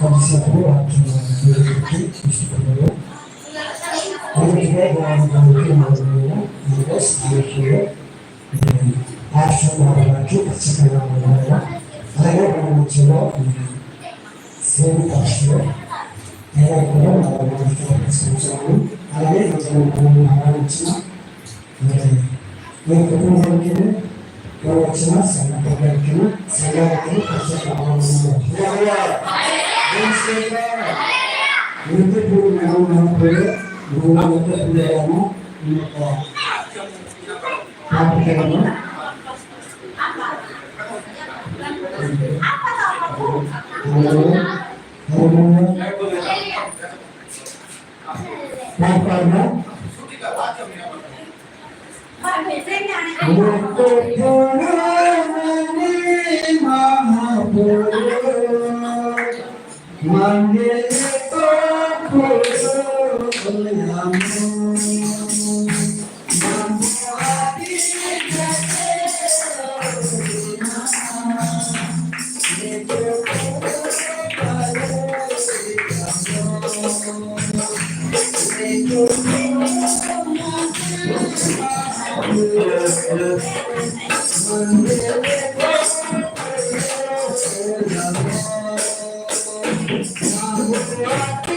కొద్దిసేపు వాక్యం తీసుకున్నాను Apa? Apa? Thank you.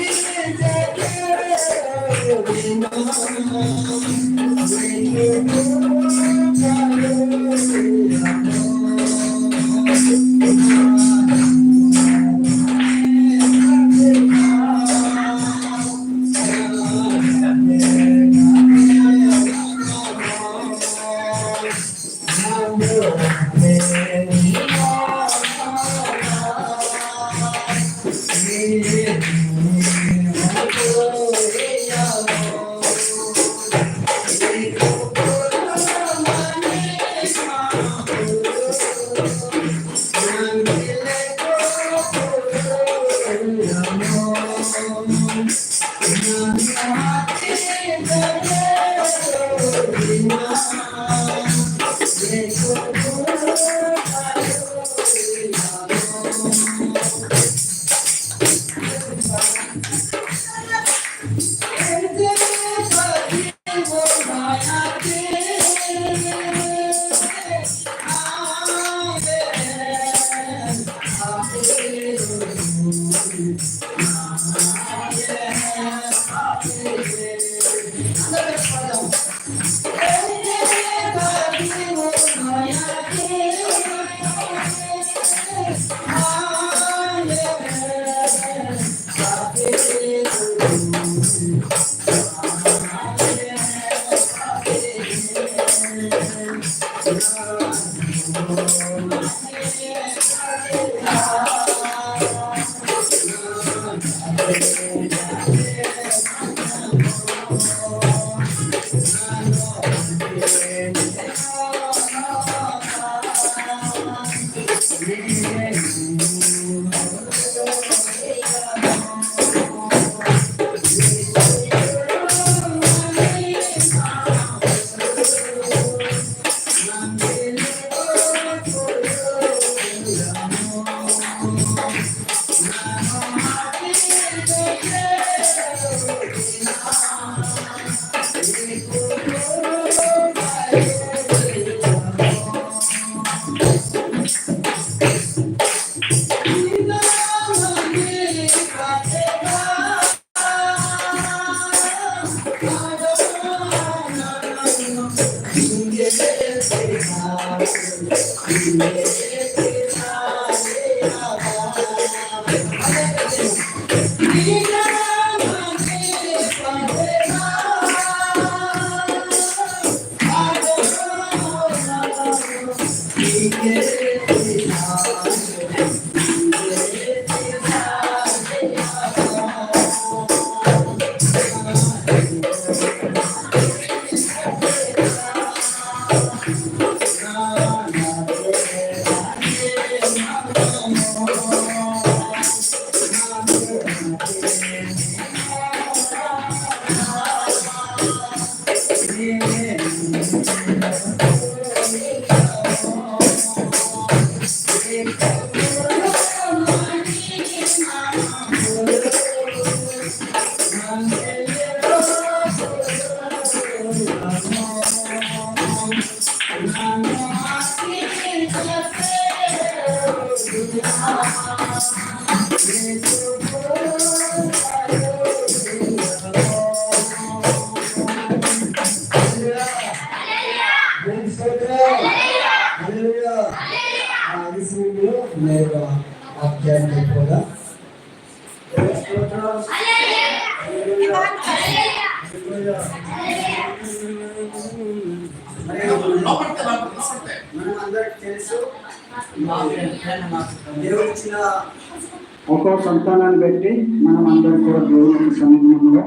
ఒక్కో సంతానాన్ని బట్టి మనం అందరం కూడా దేవుని సన్నిధిలో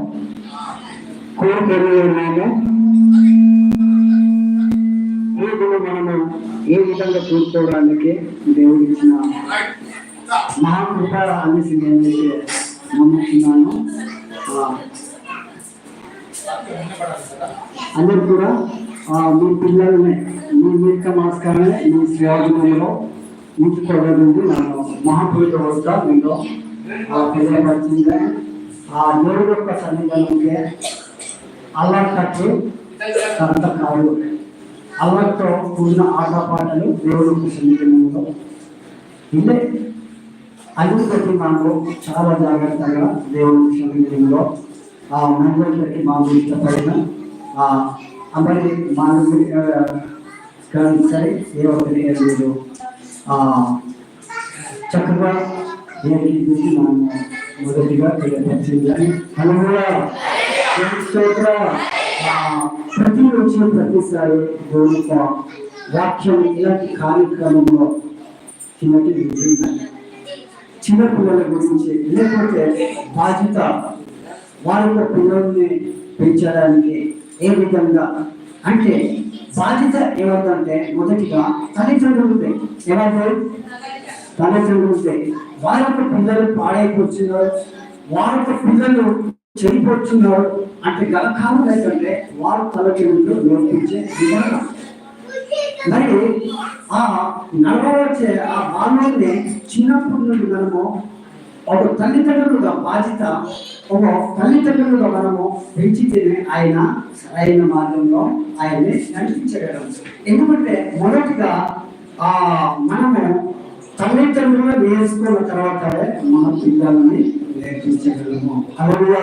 కోరుకున్నాము వీటిని మనము ఏ విధంగా కూర్చోవడానికి దేవుడు ఇచ్చిన మహాకృత అనేసి నేనైతే నమ్ముతున్నాను. అందరు అందరూ కూడా మీ పిల్లల్ని మీ మీక మాస్కాన్ని మీ శ్రేయోజనంలో ఉంచుకోగలిగింది నన్ను మహాపూరిత వద్ద మీలో ఆ, తెలియపరిచింది. ఆ దేవుడు యొక్క సన్నిధానంకి అల్లకట్టు కర్త కాదు కూడిన ఆటపాటలు దేవుడు యొక్క సన్నిధానంలో ఇదే అది బట్టి మనకు చాలా జాగ్రత్తగా దేవుడు సన్నిధిలో ఆ మందిరాలకి మాకు ఇష్టపడిన ఆ అమ్మని మా సరే ఏ ఒక్కరి చక్కగా మనం మొదటిగా తెలియపరిచిందని హల్లెలూయా. ప్రతి వచ్చిన ప్రతిసారి దేవుని వాక్యం ఇలాంటి కార్యక్రమంలో చిన్నటి చిన్న పిల్లల గురించి లేకపోతే బాధ్యత వారి యొక్క పిల్లల్ని పెంచడానికి ఏ విధంగా అంటే బాధ్యత ఏమవుతుందంటే మొదటిగా తల్లిదండ్రులదే. ఏమంటే తల్లిదండ్రులదే. వారి యొక్క పిల్లలు పాడైపోతున్నారు వారి యొక్క పిల్లలు చెడిపోతున్నారు అంటే గల కారణం ఏంటంటే వారు తల్లిదండ్రులు నేర్పించే విధానం. మరి ఆ నడవచ్చే ఆ బాల్యాన్ని చిన్నప్పటి నుండి మనము ఒక తల్లిదండ్రులుగా బాధ్యత ఒక తల్లిదండ్రులుగా మనము పెంచితేనే ఆయన సరైన మార్గంలో ఆయన్ని నడిపించగలం. ఎందుకంటే మొదటిగా ఆ మనము తల్లిదండ్రులు నేర్చుకున్న తర్వాత మన పిల్లల్ని నేర్పించగలము. అలా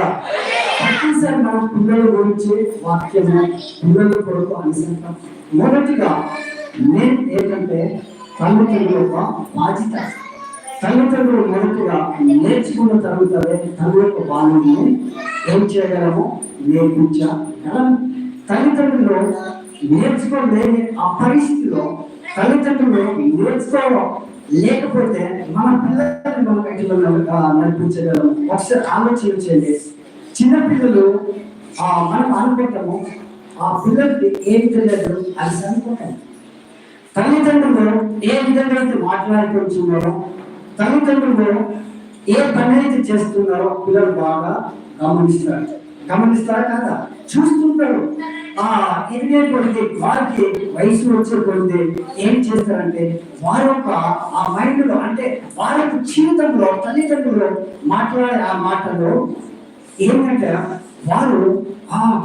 ప్రతిసారి మన పిల్లల గురించి వాక్యము పిల్లల కొరకు అనుసంటాం మొదటిగా నేను ఏంటంటే తల్లిదండ్రుల యొక్క బాధ్యత. తల్లిదండ్రులు మొదటిగా నేర్చుకున్న తరుగుతారే తన యొక్క బాల్యాన్ని ఏం చేయగలము నేర్పించగలం తల్లిదండ్రులు నేర్చుకోలేని ఆ పరిస్థితిలో తల్లిదండ్రులు నేర్చుకోవడం లేకపోతే మన పిల్లల్ని మనం ఎట్లా నడిపించగలము ఒకసారి ఆలోచించండి చిన్నపిల్లలు ఆ మనం అనుకుంటాము ఆ పిల్లలకి ఏం తెలియదు అది అనుకుంటాం తల్లిదండ్రులు ఏ విధంగా అయితే మాట్లాడుకుంటున్నారో తల్లిదండ్రులు ఏ పని అయితే చేస్తున్నారో పిల్లలు బాగా గమనిస్తారు. గమనిస్తారా కదా? చూస్తుంటారు. ఆ ఎదిగే కొద్ది వారికి వయసు వచ్చే కొద్ది ఏం చేస్తారంటే వారి యొక్క ఆ మైండ్లో అంటే వారి యొక్క జీవితంలో తల్లిదండ్రులు మాట్లాడే ఆ మాటలో ఏంటంటే వారు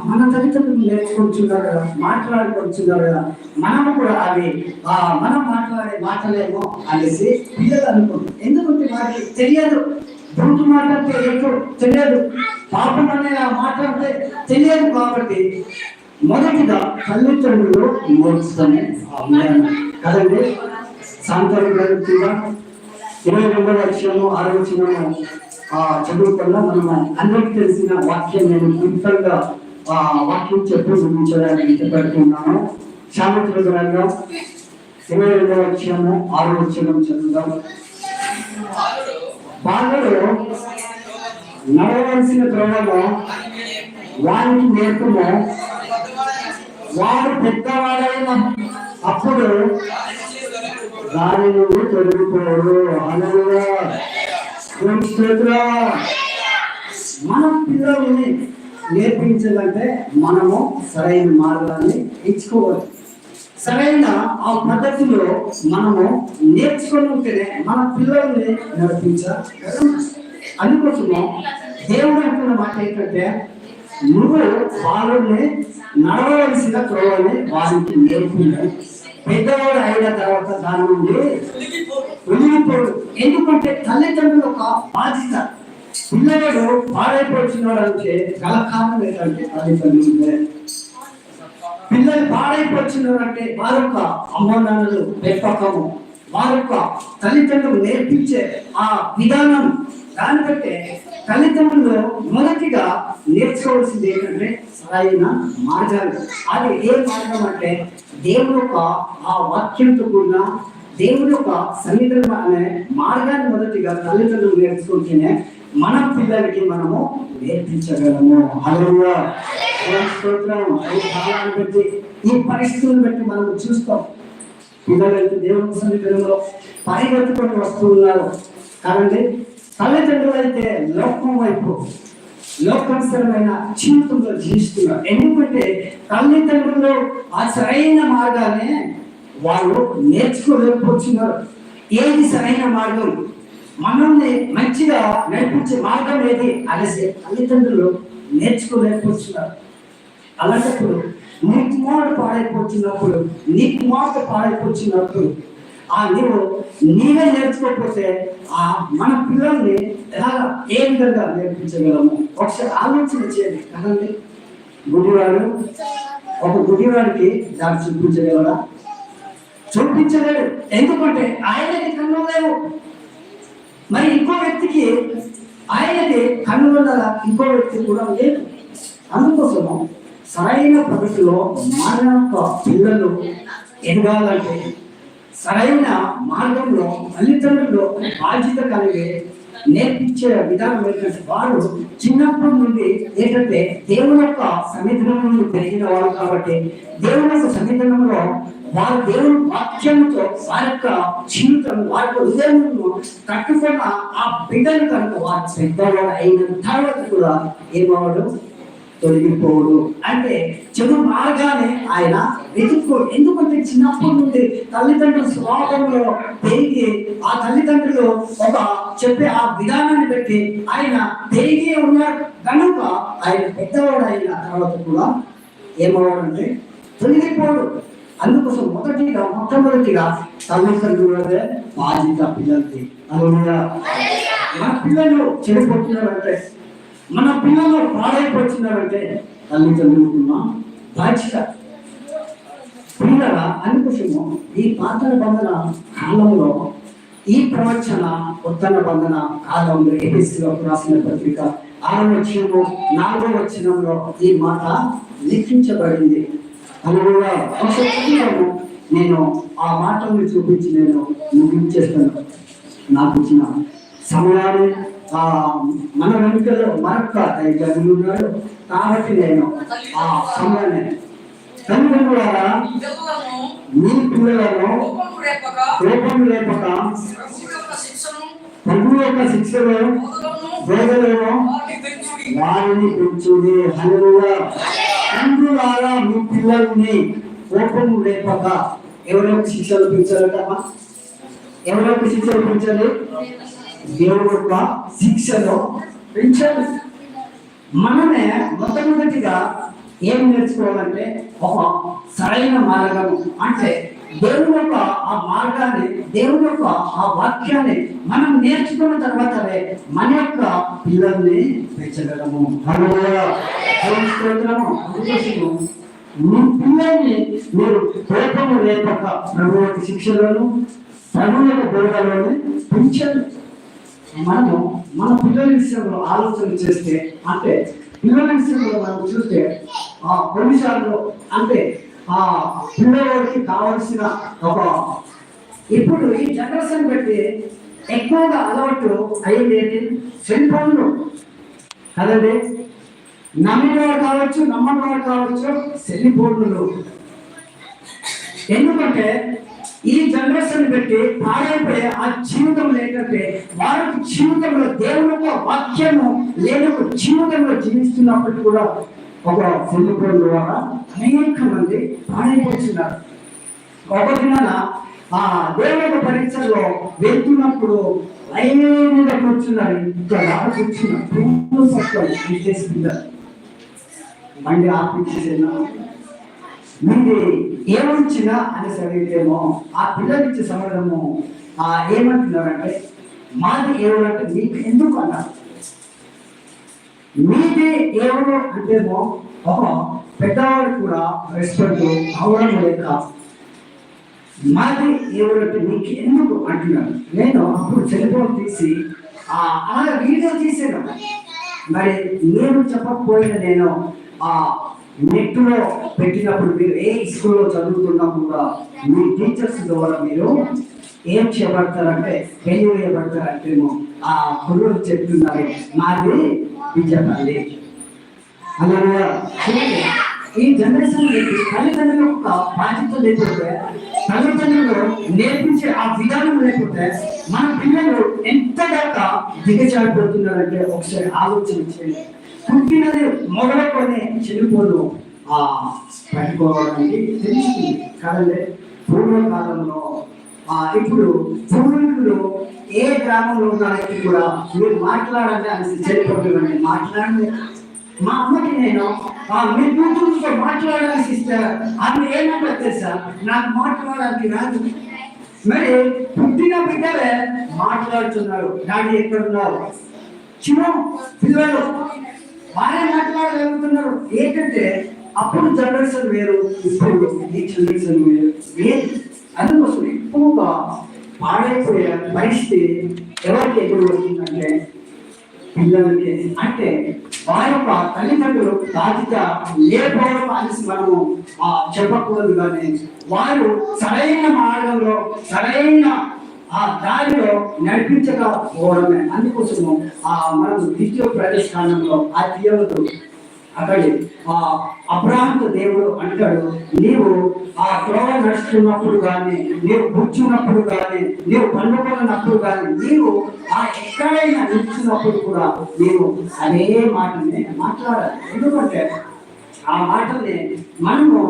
మన తల్లిదండ్రులు నేర్చుకుంటున్నారు కదా మాట్లాడుకుంటున్నారు కదా మనం కూడా అవి ఆ మనం మాట్లాడే మాటలేమో అనేసి పిల్లలు అనుకుంటారు. ఎందుకంటే వారికి తెలియదు. బూతు మాట్లాడితే ఎక్కువ తెలియదు. పాపం అనే ఆ మాట్లాడితే తెలియదు కాబట్టి మొదటిగా తల్లిదండ్రులు నేర్చుకునే కదండి? సాంతరం గారు కూడా ఇరవై రెండవ లక్ష్యము ఆలోచనము ఆ చదువుకున్నా మనం అందరికి తెలిసిన వాక్యం నేను క్లుప్తంగా ఆ వాక్యం చెప్పి ముగించడానికి ఇష్టపడుతున్నాను. సామెతల గ్రంథం ఇరవై రెండవ ఆరు ఆలోచన చదువుదాం. బాలుడు నడవలసిన త్రోవలో వారికి నేర్పము. వాడు పెద్దవాడైన అప్పుడు దాని నుండి తొలగిపోడు అనగా మన పిల్లల్ని నేర్పించాలంటే మనము సరైన మార్గాన్ని ఎంచుకోవాలి. సరైన ఆ పద్ధతిలో మనము నేర్చుకుని ఉంటేనే మన పిల్లల్ని నడిపించాలి. అందుకోసము దేవుడు అంటున్న మాట ఏంటంటే నువ్వు వాళ్ళని నడవలసిన త్రోవని వారికి నేర్పించాలి పెద్దవాడు అయిన తర్వాత దాని నుండి వదిలిపోడు ఎందుకంటే తల్లిదండ్రులు ఒక బాధ్యత. పిల్లవాడు పాడైపోతున్నాడు అంటే గల కారణం ఏంటంటే తల్లిదండ్రులు పిల్లలు పాడైపోతున్నారు అంటే వారి యొక్క అమ్మనాన్నలు పెంపకము వారి యొక్క తల్లిదండ్రులు నేర్పించే ఆ విధానం. దాన్ని బట్టే తల్లిదండ్రులు మొదటిగా నేర్చుకోవాల్సింది ఏంటంటే సరైన మార్గాలు. అది ఏ మార్గం అంటే దేవుని యొక్క ఆ వాక్యంతో కూడిన దేవుని యొక్క సన్నిధిలో అనే మార్గాన్ని మొదటిగా తల్లిదండ్రులు నేర్చుకుంటేనే మన పిల్లలకి మనము నేర్పించగలము. హల్లెలూయా ఈ కాలాన్ని బట్టి ఈ పరిస్థితులను బట్టి మనం చూస్తాం. పిల్లలైతే దేవుని సన్నిధిలో పరిగెత్తుకొని వస్తున్నారు కాబట్టి తల్లిదండ్రులు అయితే లోకం వైపు లోకానుసరమైన జీవితంలో జీవిస్తున్నారు. ఎందుకంటే తల్లిదండ్రులు ఆ సరైన మార్గాన్ని వాళ్ళు నేర్చుకోలేకపోతున్నారు. ఏది సరైన మార్గం. మనల్ని మంచిగా నడిపించే మార్గం ఏది? అనేసి తల్లిదండ్రులు నేర్చుకోలేకపోతున్నారు. అలాంటప్పుడు నీ కుమారుడు పాడైపోతున్నప్పుడు నీ కుమార్తె పాడైపోతున్నప్పుడు ఆ నీవు నీవే నేర్చుకోకపోతే ఆ మన పిల్లల్ని ఎలా ఏ విధంగా నేర్పించగలము? ఒకసారి ఆలోచన చేయండి. కదండి. గుడివాడు ఒక గుడివాడికి దాన్ని చూపించగలరా? చూపించలేడు. ఎందుకంటే ఆయనకి కన్ను లేవు. మరి ఇంకో వ్యక్తికి ఆయనకి కన్ను ఉండాల ఇంకో వ్యక్తి కూడా లేదు. అందుకోసము సరైన పద్ధతిలో మన యొక్క పిల్లలు ఎదగాలంటే సరైన మార్గంలో తల్లిదండ్రులు బాధ్యత కలిగి నేర్పించే విధానం ఏంటంటే వారు చిన్నప్పటి నుండి ఏంటంటే దేవుని యొక్క సన్నిధానం నుండి పెరిగిన వారు కాబట్టి దేవుని యొక్క సన్నిధానంలో వారు దేవుని వాక్యంతో వారి యొక్క జీవితం వారి యొక్క హృదయంలో కట్టుకున్న ఆ బిడ్డలు కనుక వారు పెద్దవాడు అయిన తర్వాత కూడా ఏమవాడు తొలగిపోడు. అంటే చెడు మార్గానే ఆయన వెతుక్కోడు ఎందుకంటే చిన్నప్పటి నుండి తల్లిదండ్రుల స్వభావంలో పెరిగి ఆ తల్లిదండ్రులు ఒక చెప్పే ఆ విధానాన్ని బట్టి ఆయన పెరిగి ఉన్నారు కనుక ఆయన పెద్దవాడు అయిన తర్వాత కూడా ఏమవ్వడంటే తొలగిపోడు. అందుకోసం మొదటిగా మొట్టమొదటిగా తల్లిదండ్రులదే బాధ్యత పిల్లలకి. మన పిల్లలు చెడిపోతున్నారంటే మన పిల్లలు పాడైపోతున్నారంటే తల్లిదండ్రులుకున్న బాధ్యత. పిల్లల అందుకోసము ఈ పాతల బంధన కాలంలో ఈ ప్రవచన ఉత్తర బంధన కాలంలో ఏపీసీలో రాసిన పత్రిక ఆరో వచ్చినము నాలుగో వచ్చినంలో ఈ మాట లిఖించబడింది. అందువల్ల అవసరం నేను ఆ మాటల్ని చూపించి నేను ముగించేస్తాను. నాకు ఇచ్చిన సమయాన్ని ఆ మన వెనుకలో మరొక దైవజనులు ఉన్నాడు. కాబట్టి నేను ఆ సమయాన్ని తల్లిదండ్రులారా పిల్లలను మీ పిల్లలను కోపం లేపక ప్రభు యొక్క శిక్షలో బోధలను వారిని పెంచుడి. హల్లెలూయా. తండ్రులారా మీ పిల్లల్ని కోపం లేపక ఎవరెవరికి శిక్షలు పెంచాలటమ్మా ఎవరెవరికి శిక్షలు పెంచాలి దేవుడు యొక్క శిక్షలో పెంచాలి. మనమే మొట్టమొదటిగా ఏం నేర్చుకోవాలంటే ఒక సరైన మార్గం అంటే దేవుని యొక్క ఆ మార్గాన్ని దేవుని యొక్క ఆ వాక్యాన్ని మనం నేర్చుకున్న తర్వాతనే మన యొక్క పిల్లల్ని పెంచగలము. అందుకోసము మీ పిల్లల్ని మీరు కోపము లేపక ప్రభు యొక్క శిక్షలను ప్రభు యొక్క బోధలను పెంచండి. మనము మన పిల్లల విషయంలో ఆలోచన చేస్తే అంటే పిల్లల విషయంలో మనం చూస్తే ఆ కొన్నిసార్లు అంటే ఆ పిల్లవాడికి కావలసిన ఒక ఇప్పుడు ఈ జనరేషన్ బట్టి ఎక్కువగా అలవాటు అయింది ఏంటి సెల్ ఫోన్లు. కదండి? నమ్మిన వాడు కావచ్చు నమ్మని వాడు కావచ్చు సెల్ ఫోన్లు. ఎందుకంటే ఈ జనరేషన్ పెట్టి పాడైపోయే ఆ జీవితం ఏంటంటే వారికి జీవితంలో దేవుని వాక్యము లేనప్పుడు జీవితంలో జీవిస్తున్నప్పటికీ కూడా ఒక సెల్లుకోవడం ద్వారా అనేక మంది పాడైపోతున్నారు. ఒక దినాన ఆ దేవుని పరీక్షలో వెళ్తున్నప్పుడు లైన్గా కూర్చున్నారు. ఇంత లాగా కూర్చున్నారు పూర్ణ సత్వం ఇంకేసి మళ్ళీ ఆపించేసేనా? మీది ఏమొచ్చినా అని అడిగితేమో ఆ పిల్లలిచ్చే సమయము ఆ ఏమంటున్నారంటే మాది ఏమంటే మీకు ఎందుకు అన్నారు? మీది ఎవరు అంటేమో ఒక పెద్దవాడు కూడా రెస్పెక్ట్ అవడం లేక మాది ఎవరంటే నీకు ఎందుకు అంటున్నాను? నేను అప్పుడు సెల్ఫోన్ తీసి ఆ అలా వీడియో తీసాను మరి నేను చెప్పకపోయిన నేను ఆ నెట్లో పెట్టినప్పుడు మీరు ఏ స్కూల్లో చదువుతున్నా కూడా మీ టీచర్స్ ద్వారా మీరు ఏం చేయబడతారంటే పెళ్ళి వేయబడతారంటేమో ఆ కుర్రోడు చెప్తున్నారు. మాది విద్యపల్లి అలాగే అలా ఈ జనరేషన్ తల్లిదండ్రులకు ఒక బాధ్యత లేకపోతే తల్లిదండ్రులు నేర్పించే ఆ విధానం లేకపోతే మన పిల్లలు ఎంత దాకా దిగజారిపోతున్నారంటే ఒకసారి ఆలోచన చేయండి పుట్టినది మొదలకొని చెడిపోదు ఆ పట్టుకోవడానికి తెలుస్తుంది కాదండి? పూర్వకాలంలో ఇప్పుడు పూర్వీకులు ఏ గ్రామంలో ఉన్నారని కూడా మీరు మాట్లాడాలి అని చెడిపోతుందండి మాట్లాడండి. మా అమ్మకి నేను మీ కూతురుతో మాట్లాడాలి సిస్టర్. ఆమె ఏమంటే తెలుసా? నాకు మాట్లాడడానికి రాదు. మరి పుట్టిన బిడ్డలే మాట్లాడుతున్నారు. డాడీ ఎక్కడున్నారు? చిన్న పిల్లలు. బాగా మాట్లాడగలుగుతున్నారు. ఏంటంటే అప్పుడు జనరేషన్ వేరు ఇప్పుడు ఈ జనరేషన్ వేరు. ఏది అందుకోసం ఎక్కువగా పాడైపోయే పరిస్థితి ఎవరికి ఎదురు వచ్చిందంటే పిల్లలకి. అంటే వారి యొక్క తల్లిదండ్రులు బాధ్యత లేకపోవడం అనేసి మనము ఆ చెప్పకూడదు కానీ వారు సరైన మార్గంలో సరైన ఆ దారిలో నడిపించకపోవడమే. అందుకోసము ఆ మనం ద్వితీయ ప్రతిష్టానంలో ఆ తీయవద్దు అతడి ఆ అబ్రాహంతో దేవుడు అంటాడు నీవు ఆ త్రోవ నడుస్తున్నప్పుడు కానీ నీవు కూర్చున్నప్పుడు కానీ నీవు పండుకున్నప్పుడు కానీ నీవు ఆ ఎక్కడైనా నిలిచినప్పుడు కూడా నీవు అదే మాటని మాట్లాడాలి. ఎందుకంటే ఆ మాటల్ని మనము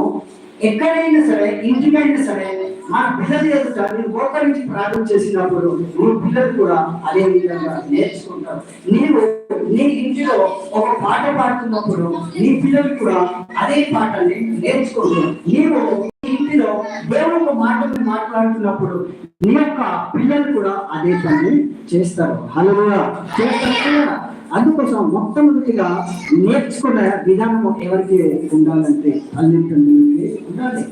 ఎక్కడైనా సరే ఇంటికైనా సరే మన పిల్లల యొక్క మీరు మోకరించి ప్రార్థన చేసినప్పుడు మీ పిల్లలు కూడా అదే విధంగా నేర్చుకుంటారు. నీవు నీ ఇంటిలో ఒక పాట పాడుతున్నప్పుడు నీ పిల్లలు కూడా అదే పాటని నేర్చుకుంటారు నీవు ఇంటిలో దేవుడు ఒక మాటలు మాట్లాడుతున్నప్పుడు నీ యొక్క పిల్లలు కూడా అదే పని చేస్తారు. హలో చేస్తారు అందుకోసం మొట్టమొదటిగా నేర్చుకునే విధానం ఎవరికి ఉండాలంటే అన్నింటి ఉండాలి.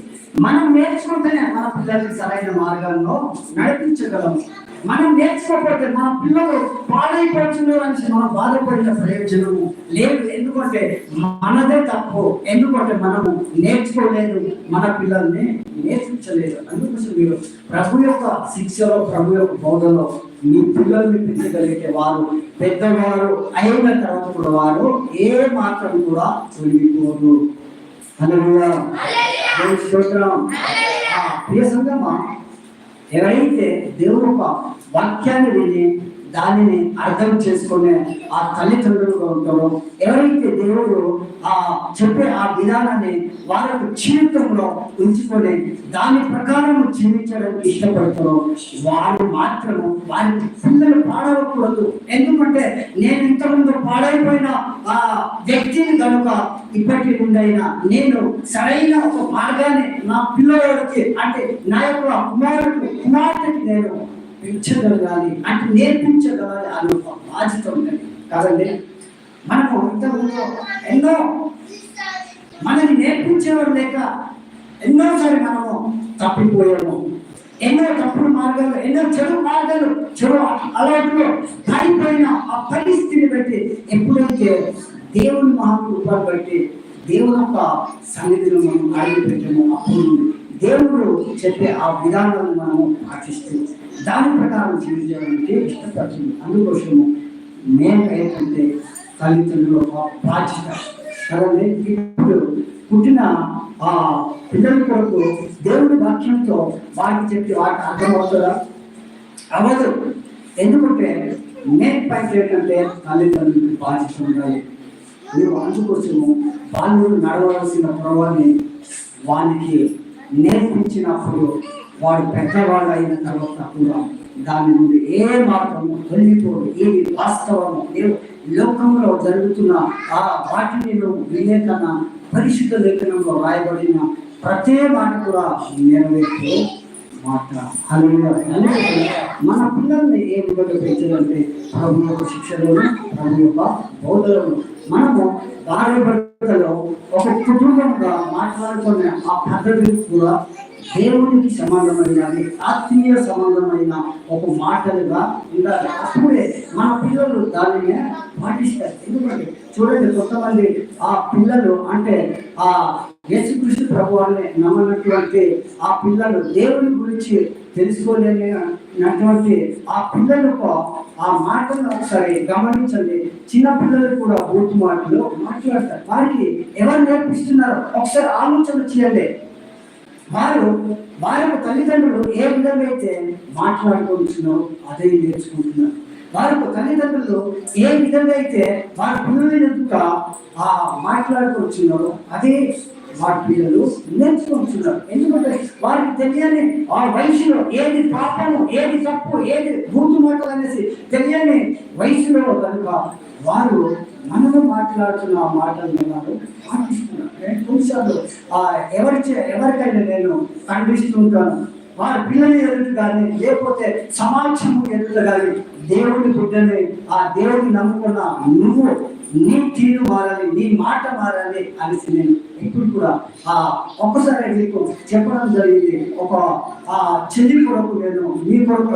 మనం నేర్చుకుంటేనే మన పిల్లల్ని సరైన మార్గాల్లో నడిపించగలం. మనం నేర్చుకోకపోతే మన పిల్లలు పాడైపోతున్నారు అని మనం బాధపడిన ప్రయోజనము లేదు. ఎందుకంటే మనదే తప్పు. ఎందుకంటే మనము నేర్చుకోలేదు. మన పిల్లల్ని నేర్పించలేదు. అందుకోసం మీరు ప్రభు యొక్క శిక్షలో ప్రభు యొక్క బోధలో మీ పిల్లల్ని పెంచగలిగితే వారు పెద్దవారు అయిన తర్వాత కూడా వారు ఏ మాత్రం కూడా తొలగిపోదు అలా ప్రియ సంగమా ఎవరైతే దేవుడు వాక్యాన్ని విని దానిని అర్థం చేసుకునే ఆ తల్లిదండ్రులుగా ఉంటారో ఎవరైతే దేవుడు ఆ చెప్పే ఆ విధానాన్ని వారి యొక్క జీవితంలో ఉంచుకొని దాని ప్రకారం జీవించడానికి ఇష్టపడతారో వారు మాత్రము వారి పిల్లలు పాడవకూడదు. ఎందుకంటే నేను ఇంతకుముందు పాడైపోయిన ఆ వ్యక్తిని కనుక ఇప్పటి నుండైనా నేను సరైన ఒక మార్గాన్ని నా పిల్లలకి అంటే నా యొక్క కుమారుడు కుమార్తెకి నేను పెంచగలగాలి అంటే నేర్పించగలగాలి అది ఒక బాధ్యత ఉందండి కాదండి? మనకు ఇంతకుముందు ఎన్నో మనని నేర్పించేవారు లేక ఎన్నోసారి మనము తప్పిపోయాము. ఎన్నో తప్పుడు మార్గాలు ఎన్నో చెడు మార్గాలు చెడు అలవాట్లు పడిపోయిన ఆ పరిస్థితిని బట్టి ఎప్పుడైతే దేవుని మహాకృపను బట్టి దేవుని యొక్క సన్నిధిని మనం ఆగి అప్పుడు దేవుడు చెప్పే ఆ విధానాలను మనము పాటిస్తూ దాని ప్రకారం జీవించడానికి ఇష్టపడుతుంది అందుకోసము నేను ఏంటంటే తల్లిదండ్రులు బాధ్యత. కదండి? ఇప్పుడు పుట్టిన ఆ పిల్లల కొరకు దేవుడి వాక్యంతో వారికి చెప్పి వారికి అర్థమవుతుందా? అవ్వదు. ఎందుకంటే మెయిన్ పాయింట్ ఏంటంటే తల్లిదండ్రులకు బాధ్యత ఉండాలి. మీరు అందుకోసము వాళ్ళు నడవలసిన ప్రభావాన్ని వానికి నేర్పించినప్పుడు వాడు పెద్దవాడు అయిన తర్వాత కూడా దాని నుండి ఏ మాత్రము తొలగిపోదు ఏది వాస్తవము ఏ లోకంలో జరుగుతున్న ఆ వాటిని నువ్వు విలేకన పరిశుద్ధ లేఖనంలో రాయబడిన ప్రతి మాట కూడా నెరవేర్చే మాట మన పిల్లల్ని ఏ విధంగా పెంచాలంటే ప్రభు యొక్క శిక్షలను ప్రభు యొక్క బోధలను. మనము భార్య భర్తలో ఒక కుటుంబంగా మాట్లాడుకునే ఆ పద్ధతి కూడా దేవునికి సంబంధమైనది ఆత్మీయ సంబంధమైన ఒక మాటలుగా ఉండాలి అప్పుడే మన పిల్లలు దానిని పాటిస్తారు. ఎందుకంటే చూడండి కొంతమంది ఆ పిల్లలు అంటే ఆ యేసుకృష్ణ ప్రభువాన్ని నమ్మనటువంటి ఆ పిల్లలు దేవుని గురించి తెలుసుకోలేనటువంటి ఆ పిల్లలకు ఆ మాటలను ఒకసారి గమనించండి. చిన్న పిల్లలు కూడా బూతు మాటలు మాట్లాడతారు. వారికి ఎవరు నేర్పిస్తున్నారో ఒకసారి ఆలోచన చేయండి. వారు వారి యొక్క తల్లిదండ్రులు ఏ విధంగా అయితే మాట్లాడుకుంటున్నారో అదే నేర్చుకుంటున్నారు. వారి యొక్క తల్లిదండ్రులు ఏ విధంగా అయితే వారి పిల్లల యొక్క ఆ మాట్లాడుకుంటున్నారో అదే వారి పిల్లలు నేర్చుకుంటున్నారు. ఎందుకంటే వారికి తెలియని ఆ వయసులో ఏది పాపము ఏది తప్పు ఏది బూతు మాటలు అనేసి తెలియని వయసులో కనుక వారు మనము మాట్లాడుతున్న ఆ మాటలను వారు పాటిస్తున్నారు నేను కొన్నిసార్లు ఆ ఎవరి ఎవరికైనా నేను కనిపిస్తుంటాను. వారి పిల్లలు ఎదురు కానీ లేకపోతే సమాజము ఎదురు కానీ దేవుడి బిడ్డని ఆ దేవుడిని నమ్ముకున్న నువ్వు నీ తీరు మారాలి నీ మాట మారాలి అనేసి నేను ఇప్పుడు కూడా ఆ ఒక్కసారి మీకు చెప్పడం జరిగింది. ఒక ఆ చెల్లి కొరకు నేను మీ కొరకు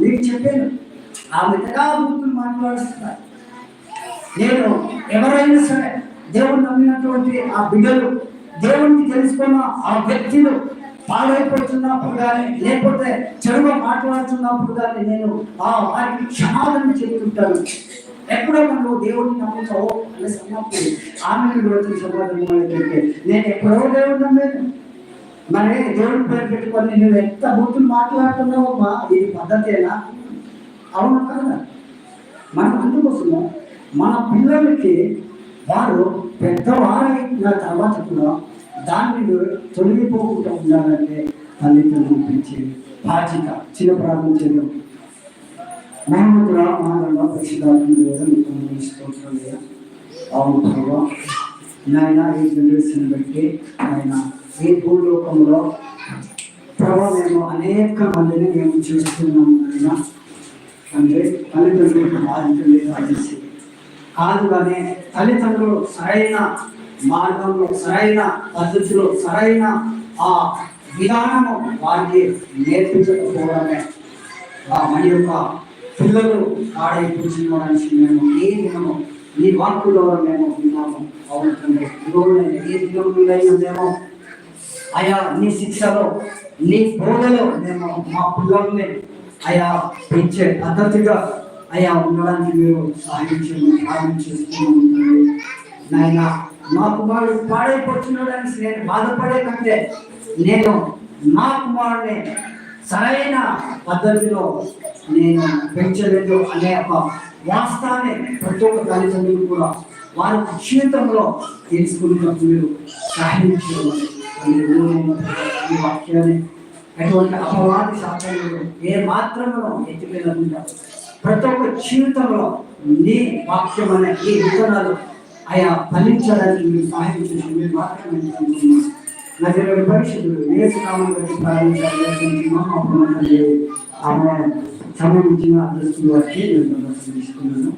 మీకు చెప్పాను. ఆమె ఎంతగా గుర్తులు మాట్లాడుతున్నారు నేను ఎవరైనా సరే దేవుడు నమ్మినటువంటి ఆ బిడ్డలు దేవుడిని తెలుసుకున్న ఆ వ్యక్తులు పాడైపోతున్నప్పుడు కానీ లేకపోతే చెడుగా మాట్లాడుతున్నప్పుడు కానీ నేను ఆ వారికి క్షమాపణ చెప్తుంటాను ఎప్పుడో మనం దేవుడిని నమ్ముతావు అనే సమాప్తి ఆమె రోజు సమాధానం నేను ఎప్పుడో దేవుడు నమ్మేది. మరి దేవుడి పేరు పెట్టుకొని నువ్వు ఎంత బుద్ధులు మాట్లాడుతున్నావు అమ్మా ఇది పద్ధతేనా? అవును కదా. మనం అందుకోసము మన పిల్లలకి వారు పెద్దవారైన తర్వాత కూడా దాన్ని తొలగిపోకుండా ఉండాలంటే తల్లిదండ్రులు పెంచే బాధ్యత చిన్న ప్రార్థన చేయడం. మహమ్మద్రా మానవ పరిశుధాత్మ అవును ప్రభా నాయన ఈ జనరేషన్ బట్టి ఆయన ఈ భూలోకంలో ప్రభా మేము అనేక మందిని మేము చూస్తున్నాము నాయన. అంటే తల్లిదండ్రులకు బాధ్యత లేదు అనేసి కాదు కానీ తల్లిదండ్రులు సరైన మార్గంలో సరైన పద్ధతిలో సరైన ఆ విధానము వారికి నేర్పించకపోవడమే. ఆ మన యొక్క పిల్లలు ఆడే ఆడైపోతున్నామని మేము ఏ దినము నీ ద్వారా మేము విన్నాము. అవును తండ్రి ఏ దినం మీదైందేమో అయా నీ శిక్షలో నీ బోధలో మేము మా పిల్లల్ని అయా పెంచే పద్ధతిగా అయా ఉండడానికి మీరు సహాయం చేయమని సహాయం చేస్తూ ఉంటారు నాయన మా కుమారుడు పాడైపోతున్నాడని నేను బాధపడే కంటే నేను నా కుమారుడిని సరైన పద్ధతిలో నేను పెంచలేదు అనే ఒక వాస్తవాన్ని ప్రతి ఒక్క తల్లిదండ్రులు కూడా వారి జీవితంలో తెలుసుకున్నప్పుడు మీరు సహాయం ఈ వాక్యాన్ని అటువంటి అపవాది శాస్త్రంలో ఏ మాత్రము ఎత్తిపోయినట్టు ప్రతి ఒక్క జీవితంలో నీ వాక్యం అనే ఈ విత్తనాలు ఆయా ఫలించడానికి మీరు సహాయం చేసి మీరు మాత్రమే నా దేవుడి పరిశుద్ధుడు ఏ నామం బట్టి ప్రారంభించాలి ఆమె సంబంధించిన అదృష్టులు వచ్చి నేను తీసుకున్నాను.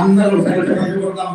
అందరూ సరిగ్గా